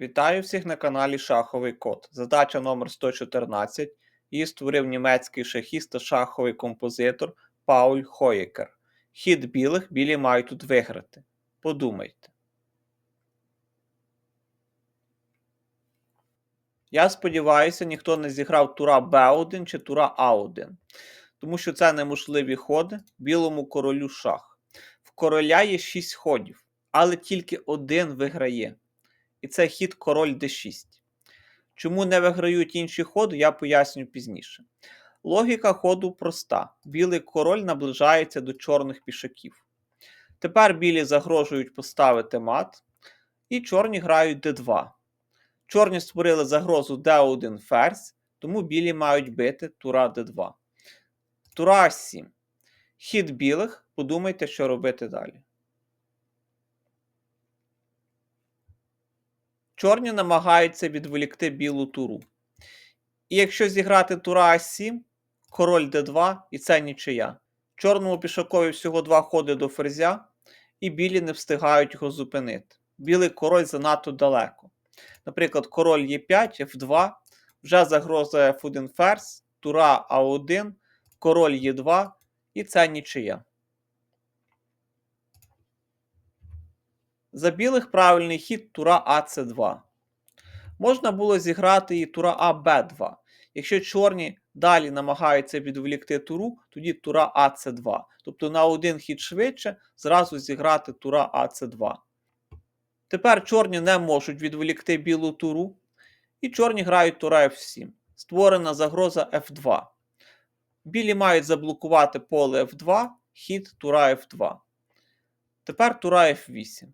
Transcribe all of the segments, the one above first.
Вітаю всіх на каналі Шаховий Код. Задача номер 114. Її створив німецький шахіст та шаховий композитор Пауль Хоєкер. Хід білих білі мають тут виграти. Подумайте. Я сподіваюся, ніхто не зіграв тура Б1 чи тура А1, тому що це неможливі ходи білому королю шах. В короля є 6 ходів, але тільки один виграє. І це хід король d6. Чому не виграють інші ходи, я поясню пізніше. Логіка ходу проста: білий король наближається до чорних пішаків. Тепер білі загрожують поставити мат, і чорні грають d2. Чорні створили загрозу d1 ферзь, тому білі мають бити тура d2. Тура А7. Хід білих, подумайте, що робити далі. Чорні намагаються відволікти білу туру. І якщо зіграти тура А7, король d2 і це нічия. Чорному пішакові всього два ходи до ферзя, і білі не встигають його зупинити. Білий король занадто далеко. Наприклад, король Е5, F2, вже загроза F1 ферзь, тура А1, король Е2 і це нічия. За білих правильний хід тура АЦ2. Можна було зіграти і тура АБ2. Якщо чорні далі намагаються відволікти туру, тоді тура АЦ2. Тобто на один хід швидше зразу зіграти тура АЦ2. Тепер чорні не можуть відволікти білу туру. І чорні грають тура F7. Створена загроза F2. Білі мають заблокувати поле F2, хід тура F2. Тепер тура F8.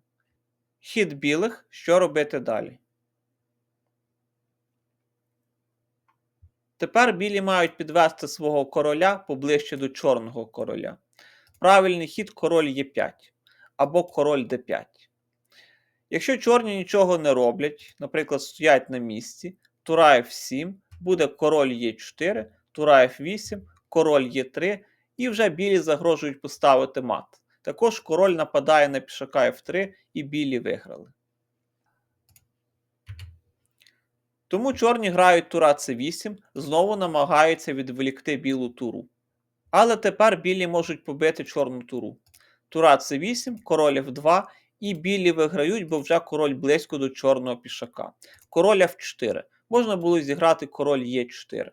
Хід білих, що робити далі? Тепер білі мають підвести свого короля поближче до чорного короля. Правильний хід король Е5 або король Д5. Якщо чорні нічого не роблять, наприклад, стоять на місці, тура F7, буде король Е4, тура F8, король Е3, і вже білі загрожують поставити мат. Також король нападає на пішака F3 і білі виграли. Тому чорні грають тура c8, знову намагаються відволікти білу туру. Але тепер білі можуть побити чорну туру. Тура c8, король f2, і білі виграють, бо вже король близько до чорного пішака. Король f4. Можна було зіграти король e4.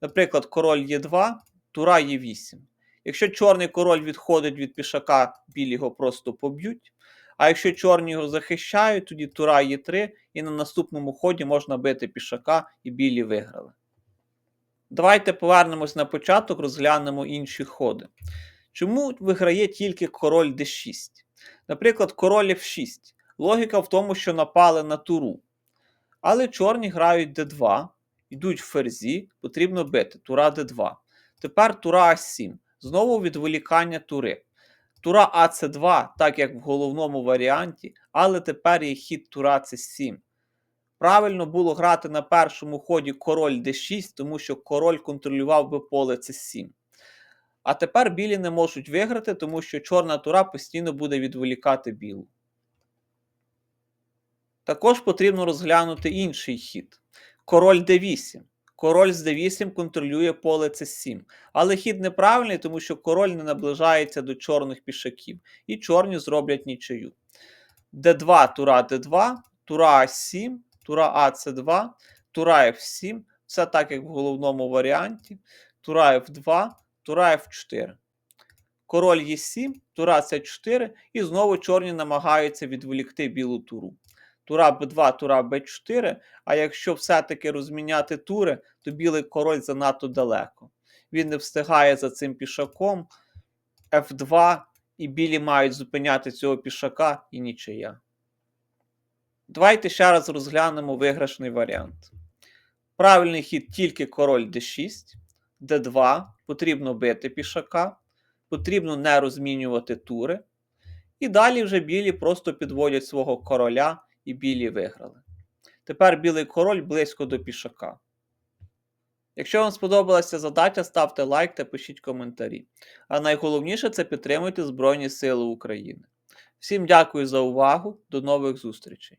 Наприклад, король e2, тура e8. Якщо чорний король відходить від пішака, білі його просто поб'ють. А якщо чорні його захищають, тоді тура є 3, і на наступному ході можна бити пішака, і білі виграли. Давайте повернемось на початок, розглянемо інші ходи. Чому виграє тільки король d6? Наприклад, король f6. Логіка в тому, що напали на туру. Але чорні грають d2, йдуть в ферзі, потрібно бити тура d2. Тепер тура а7. Знову відволікання тури. Тура АЦ2, так як в головному варіанті, але тепер є хід тура С7. Правильно було грати на першому ході король d6, тому що король контролював би поле С7. А тепер білі не можуть виграти, тому що чорна тура постійно буде відволікати білу. Також потрібно розглянути інший хід. Король d8. Король з d8 контролює поле c7. Але хід неправильний, тому що король не наближається до чорних пішаків. І чорні зроблять нічию. d2, тура d2, тура а7, тура АЦ2, тура F7. Все так, як в головному варіанті. Тура F2, тура F4. Король Е7, тура С4, і знову чорні намагаються відволікти білу туру. Тура Б2, тура Б4. А якщо все-таки розміняти тури, то білий король занадто далеко. Він не встигає за цим пішаком. F2, і білі мають зупиняти цього пішака і нічия. Давайте ще раз розглянемо виграшний варіант. Правильний хід тільки король d6, d2, потрібно бити пішака, потрібно не розмінювати тури. І далі вже білі просто підводять свого короля і білі виграли. Тепер білий король близько до пішака. Якщо вам сподобалася задача, ставте лайк та пишіть коментарі. А найголовніше це підтримуйте Збройні Сили України. Всім дякую за увагу, до нових зустрічей!